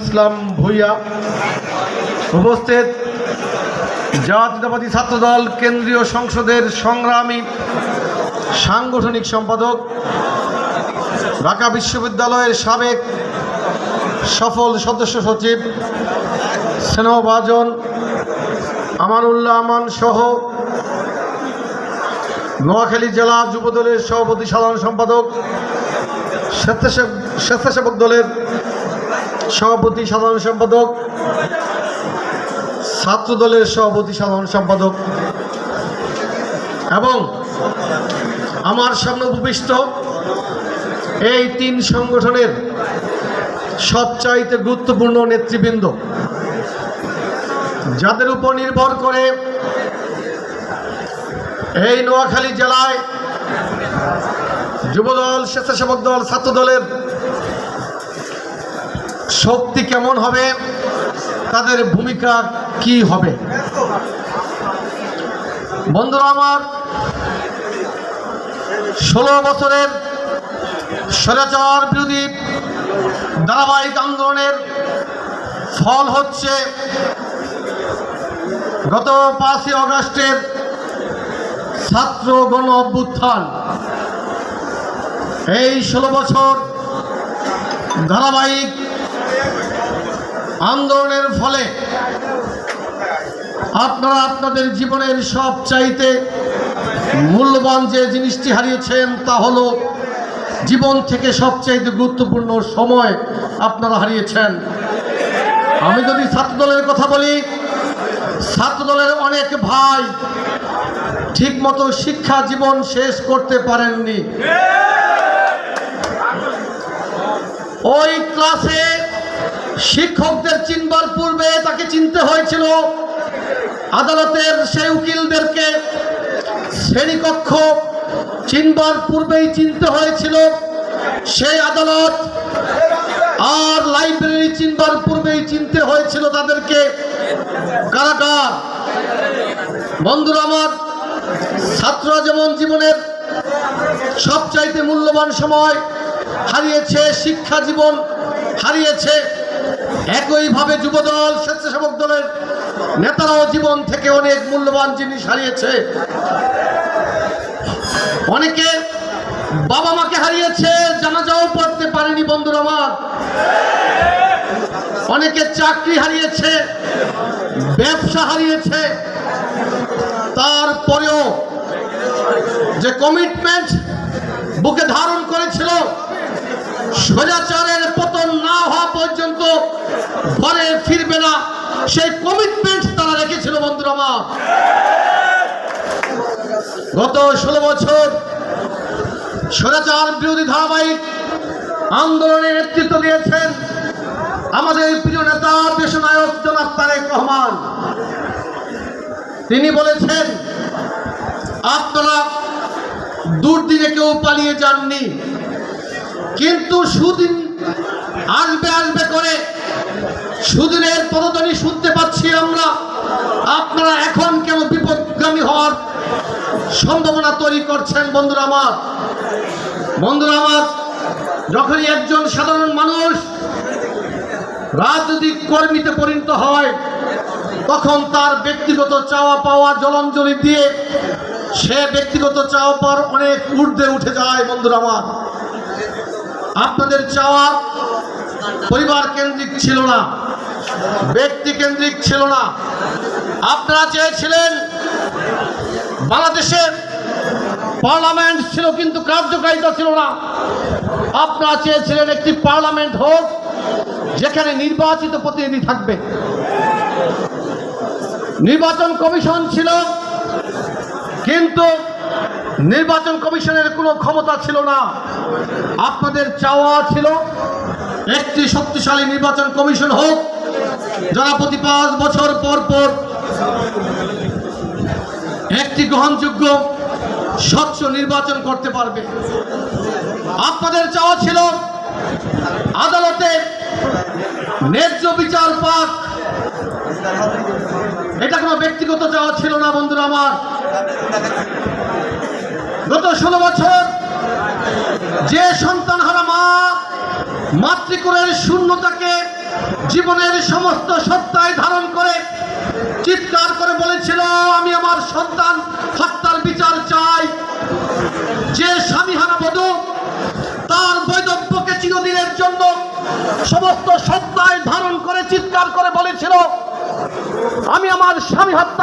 ইসলাম ভুইয়া উপস্থিত জাতীয়তাবাদী ছাত্রদল কেন্দ্রীয় সংসদের সংগ্রামী সাংগঠনিক সম্পাদক, ঢাকা বিশ্ববিদ্যালয়ের সাবেক সফল সদস্য সচিব, স্নেহভাজন, আমানুল্লাহ আমান সহ নোয়াখালী জেলা যুবদলের সভাপতি সাধারণ সম্পাদক, স্বেচ্ছাসেবক দলের সভাপতি, সাধারণ সম্পাদক ছাত্র দলের সভাপতি, সাধারণ সম্পাদক, এবং আমার সামনে উপবিষ্ট এই তিন সংগঠনের সবচাইতে গুরুত্বপূর্ণ নেতৃবৃন্দ। যাদের উপর নির্ভর করে এই নোয়াখালী জেলায় যুবদল, স্বেচ্ছাসেবক দল ছাত্র দলের শক্তি কেমন হবে? তাদের ভূমিকা কি হবে? বন্ধুরা আমার, ষোলো বছরের স্বৈরাচার বিরোধী ধারাবাহিক আন্দোলনের ফল হচ্ছে গত পাঁচই অগাস্টের ছাত্র গণ অভ্যুত্থান এই ষোলো বছর ধারাবাহিক আন্দোলনের ফলে আপনারা আপনাদের জীবনের সব চাইতে মূল্যবান যে জিনিসটি হারিয়েছেন তা হলো জীবন থেকে সবচাইতে গুরুত্বপূর্ণ সময় আপনারা হারিয়েছেন। আমি যদি ছাত্রদলের কথা বলি, ছাত্রদলের অনেক ভাই ঠিকমতো শিক্ষা জীবন শেষ করতে পারেননি। ওই ক্লাসে শিক্ষকদের চিনবার পূর্বে তাকে চিনতে হয়েছিল। আদালতের সেই উকিলদেরকে শ্রেণীকক্ষ চিনবার পূর্বেই চিনতে হয়েছিল। সেই আদালত আর লাইব্রেরি চিনবার পূর্বেই চিনতে হয়েছিল তাদেরকে। কারাগার। বন্ধুরা আমার ছাত্ররা যেমন জীবনের সবচাইতে মূল্যবান সময় হারিয়েছে, শিক্ষা জীবন হারিয়েছে একইভাবে যুবদল, স্বেচ্ছাসেবক দলের নেতারাও জীবন থেকে অনেক মূল্যবান জিনিস হারিয়েছে। অনেকে বাবা মাকে হারিয়েছে, জানাজাও পড়তে পারেনি বন্ধুরা আমার। অনেকে চাকরি হারিয়েছে, ব্যবসা হারিয়েছে। তারপরেও যে কমিটমেন্ট বুকে ধারণ করেছিল সোজাচারের পতন না হওয়া পর্যন্ত ঘরে ফিরবে না। সেই কমিটমেন্ট তারা রেখেছিল বন্ধুরা গত ষোলো বছর স্বৈরাচার বিরোধী ধারাবাহিক আন্দোলনে নেতৃত্ব দিয়েছেন আমাদের প্রিয় নেতা দেশনায়ক জনাব তারেক রহমান। তিনি বলেছেন, আপনারা দুর্দিনে কেউ পালিয়ে যাননি, কিন্তু সুদিন আসবে আসবে করে সুদিনের পদধ্বনি শুনতে পাচ্ছি আমরা। আপনারা এখন কেন বিপদগামী হওয়ার সম্ভাবনা তৈরি করছেন, বন্ধুরা আমার? বন্ধুরা আমার, যখনই একজন সাধারণ মানুষ রাজনৈতিক কর্মীতে পরিণত হয়, তখন তার ব্যক্তিগত চাওয়া পাওয়া জলাঞ্জলি দিয়ে সে ব্যক্তিগত চাওয়া পাওয়ার অনেক ঊর্ধ্বে উঠে যায়, বন্ধুরা আমার। আপনাদের চাওয়া পরিবার কেন্দ্রিক ছিল না। ব্যক্তি কেন্দ্রিক ছিল না। আপনারা চেয়েছিলেন বাংলাদেশের পার্লামেন্ট ছিল কিন্তু কার্যকারিতা ছিল না। আপনারা চেয়েছিলেন একটি পার্লামেন্ট হোক, যেখানে নির্বাচিত প্রতিনিধি থাকবে। নির্বাচন কমিশন ছিল, কিন্তু নির্বাচন কমিশনের কোনো ক্ষমতা ছিল না। আপনাদের চাওয়া ছিল, একটি শক্তিশালী নির্বাচন কমিশন হোক যারা প্রতি পাঁচ বছর পর পর একটি গ্রহণযোগ্য স্বচ্ছ নির্বাচন করতে পারবে। আপনাদের চাওয়া ছিল আদালতে ন্যায্য বিচার পাক। এটা কোনো ব্যক্তিগত চাওয়া ছিল না, বন্ধুরা আমার। গত ষোলো বছর যে সন্তান হারা মা মাতৃকুলের শূন্যতাকে জীবনের সমস্ত সত্তায় ধারণ করে, চিৎকার করে বলেছিল, আমি আমার সন্তান হত্যার বিচার চাই। যে স্বামীহারা বধু, তার বৈদব্যকে চিরদিনের জন্য সমস্ত সত্তায় ধারণ করে চিৎকার করে বলেছিল, আমি আমার স্বামী হত্যা